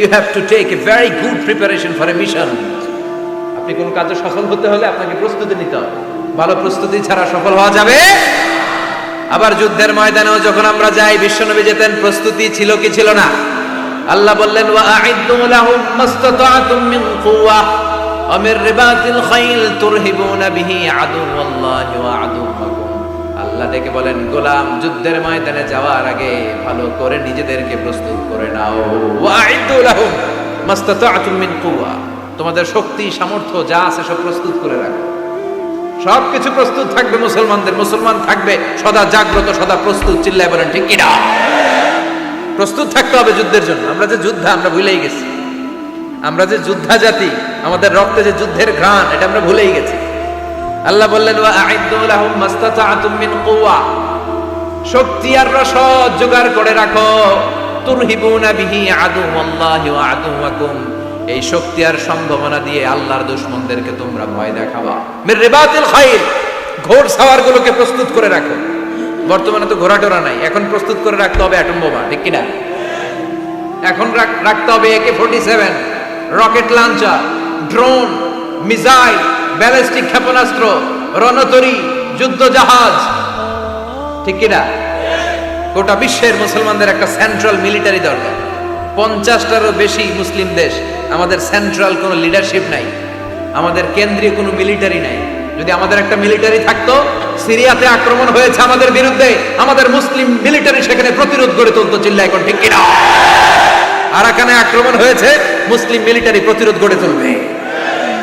You have to take a very good preparation for a mission আপনি কোন কাজে সফল হতে হলে আপনাকে প্রস্তুতি নিতে হবে। ভালো প্রস্তুতি ছাড়া সফল হওয়া যাবে? আবার যুদ্ধের ময়দানেও যখন আমরা যাই, বিশ্বনবী যেতেন, প্রস্তুতি ছিল কি ছিল না? আল্লাহ বললেন ওয়া আ'ইদ্দু লাহুম মাস্তাতা'তুম মিন কুওয়া, ওয়া মির রিবাতিল খাইল তুরহিবুনা বিহি আদুওয়াল্লাহি ওয়া আদুওয়াকুম আল্লাহ বলেন, গোলাম যুদ্ধের ময়দানে যাওয়ার আগে ভালো করে নিজেদেরকে প্রস্তুত করে নাও। তোমাদের শক্তি, সামর্থ্য যা আছে সব প্রস্তুত করে রাখো। সবকিছু প্রস্তুত থাকবে মুসলমানদের। মুসলমান থাকবে, সদা জাগ্রত, সদা প্রস্তুত। চিল্লায় বলেন, ঠিক কিনা? প্রস্তুত থাকতে হবে যুদ্ধের জন্য। আমরা যে যুদ্ধা, আমরা ভুলেই গেছি। আমরা যে যুদ্ধা জাতি আমাদের রক্তে যে যুদ্ধের ঘ্রাণ, এটা আমরা ভুলেই গেছি। আল্লাহ বললেন শক্তি আর রসদ জোগাড় করে রাখো। তুরহিবুনা বিহি আদুওয়াল্লাহি ওয়া আদুওয়াকুম এই শক্তি আর সম্ভাবনা দিয়ে আল্লাহর দুশমনদেরকে তোমরা ভয় দেখাবা। মির রিবাতিল খাইল ঘোড় সাওয়ারগুলোকে প্রস্তুত করে রাখো। বর্তমানে তো ঘোড়া টোরা নাই, এখন প্রস্তুত করে রাখতে হবে অ্যাটম বোমা ঠিক কিনা? এখন রাখ- রাখতে হবে AK forty seven rocket launcher drone missile ballistic ক্ষেপণাস্ত্র, রণতরী যুদ্ধ জাহাজ ঠিক কিনা? গোটা বিশ্বের মুসলমানদের একটা সেন্ট্রাল মিলিটারি দরকার। পঞ্চাশটারও বেশি মুসলিম দেশ, আমাদের সেন্ট্রাল কোনো লিডারশিপ নাই। আমাদের কেন্দ্রীয় কোনো মিলিটারি নাই। যদি আমাদের একটা মিলিটারি থাকতো, সিরিয়াতে আক্রমণ হয়েছে আমাদের বিরুদ্ধে, আমাদের মুসলিম মিলিটারি সেখানে প্রতিরোধ গড়ে তুলতো চিল্লা এখন, ঠিক কিনা? আরাকানে আক্রমণ হয়েছে, মুসলিম মিলিটারি প্রতিরোধ গড়ে তুলবে।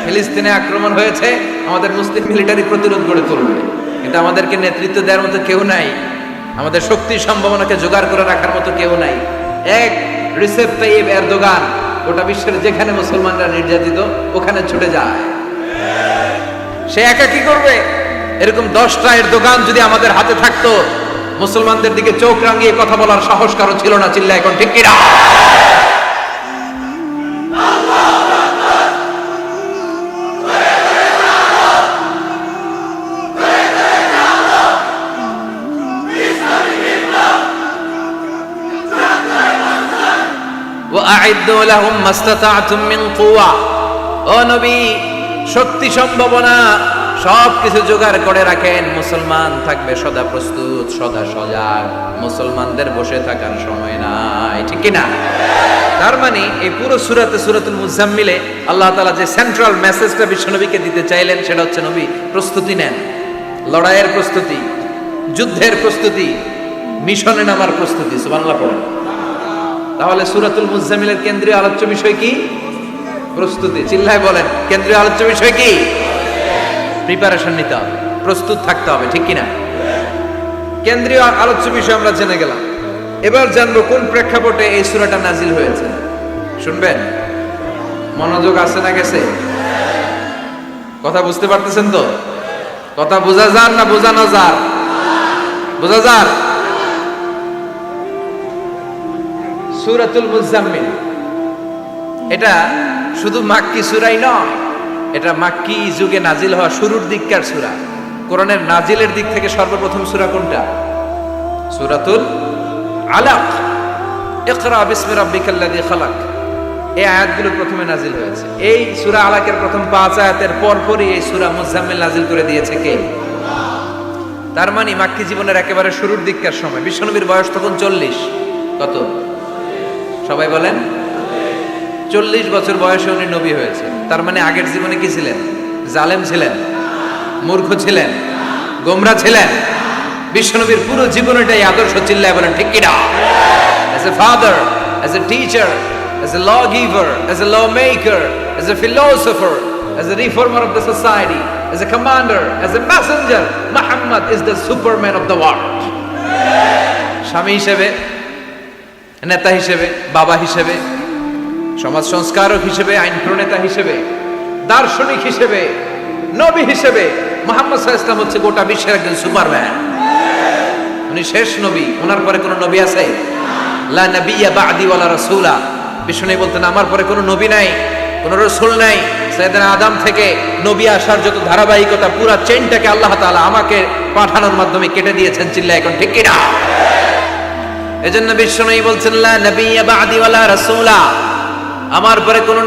ফিলিস্তিনে আক্রমণ হয়েছে, আমাদের মুসলিম মিলিটারি প্রতিরোধ গড়ে তুলবে। কিন্তু আমাদেরকে নেতৃত্ব দেওয়ার মতো কেউ নাই। আমাদের শক্তি সম্ভাবনাকে জোগাড় করে রাখার মতো কেউ নাই। এক রিসেপ তাইব এরদোগান, গোটা বিশ্বের যেখানে মুসলমানরা নির্যাতিত, ওখানে ছুটে যায়। সে একা কি করবে? এরকম দশটা এর দোকান যদি আমাদের হাতে থাকতো, মুসলমানদের দিকে চোখ রাঙিয়ে কথা বলার সাহস কারও ছিল না চিল্লা এখন ঠিক কিনা? আ'iddu লাহুম মিন কুওয়া। ও নবী, শক্তি সম্ভাবনা সব কিছু জোগাড় করে রাখেন। মুসলমান থাকবে সদা প্রস্তুত, সদা সজাগ। মুসলমানদের বসে থাকার সময় নাই, ঠিক না? তার মানে এই পুরো সুরাতে সুরাতুল মুজাম্মিলে আল্লাহ তালা যে সেন্ট্রাল মেসেজটা বিশ্বনবীকে দিতে চাইলেন, সেটা হচ্ছে, নবী, প্রস্তুতি নেন। লড়াইয়ের প্রস্তুতি, যুদ্ধের প্রস্তুতি, মিশনে নামার প্রস্তুতি। সুবান্লা পড়েন। তাহলে সুরাতুল মুজামিলের কেন্দ্রীয় আলোচ্য বিষয় কি? প্রস্তুতি। চিল্লায় বলেন, কেন্দ্রীয় আলোচ্য বিষয় কি? প্রিপারেশন নিতে হবে, প্রস্তুত থাকতে হবে, ঠিক কিনা? কেন্দ্রীয় আলোচ্য বিষয় আমরা জেনে গেলাম। এবার জানব কোন প্রেক্ষাপটে এই সুরাটা নাজিল হয়েছে। শুনবেন? মনোযোগ আছে না গেছে? কথা বুঝতে পারতেছেন তো? কথা বোঝা যান না বোঝানো যার? বোঝা যার? সুরাতুল মুজাম্মিল এটা শুধু মাক্কি সুরাই নয়, এটা মাক্কি যুগে নাজিল হওয়া শুরুর দিককার সুরা। কোরআনের নাজিলের দিক থেকে সর্বপ্রথম সুরা কোনটা? সুরাতুল আলাক। ইকরা বিসমি রাব্বিকাল্লাযী খালাক। এই আয়াতগুলো প্রথমে নাজিল হয়েছে। এই সূরা আলাকের প্রথম পাঁচ আয়াতের পরপরই এই সূরা মুজাম্মিল নাজিল করে দিয়েছে কে? তার মানে মাক্কি জীবনের একেবারে শুরুর দিককার সময়। বিশ্বনবীর বয়স তখন চল্লিশ। কত? সবাই বলেন চল্লিশ বছর বয়সে উনি নবী হয়েছে তার মানে আগের জীবনে কি ছিলেন জালেম ছিলেন মূর্খ ছিলেন গোমরা ছিলেন বিশ্বনবীর পুরো জীবনটাই আদর্শ চিল্লায় বলেন ঠিক কিনা as a father as a teacher as a lawgiver as a lawmaker as a philosopher as a reformer of the society as a commander as a messenger Muhammad is the superman of the world স্বামী হিসেবে নেতা হিসেবে, বাবা হিসেবে, সমাজ সংস্কারক হিসেবে, আইন প্রণেতা হিসেবে, দার্শনিক হিসেবে, নবী হিসেবে, মোহাম্মদ ইসলাম হচ্ছে গোটা বিশ্বের একজন সুপারম্যান। উনি শেষ নবী, ওনার পরে কোনো নবী আছে? লা নবিয়া বাদি ওয়ালা রাসূলা। বিষ্ণু বলতেন, আমার পরে কোনো নবী নাই, কোনো রসুল নাই। সাইয়েদনা আদম থেকে নবী আসার যত ধারাবাহিকতা, পুরা চেনটাকে আল্লাহ তাআলা আমাকে পাঠানোর মাধ্যমে কেটে দিয়েছেন চিল্লা এখন, ঠিক কিনা? এজন্য বিশ্বনবী বলছেন লা আমার পরে কোন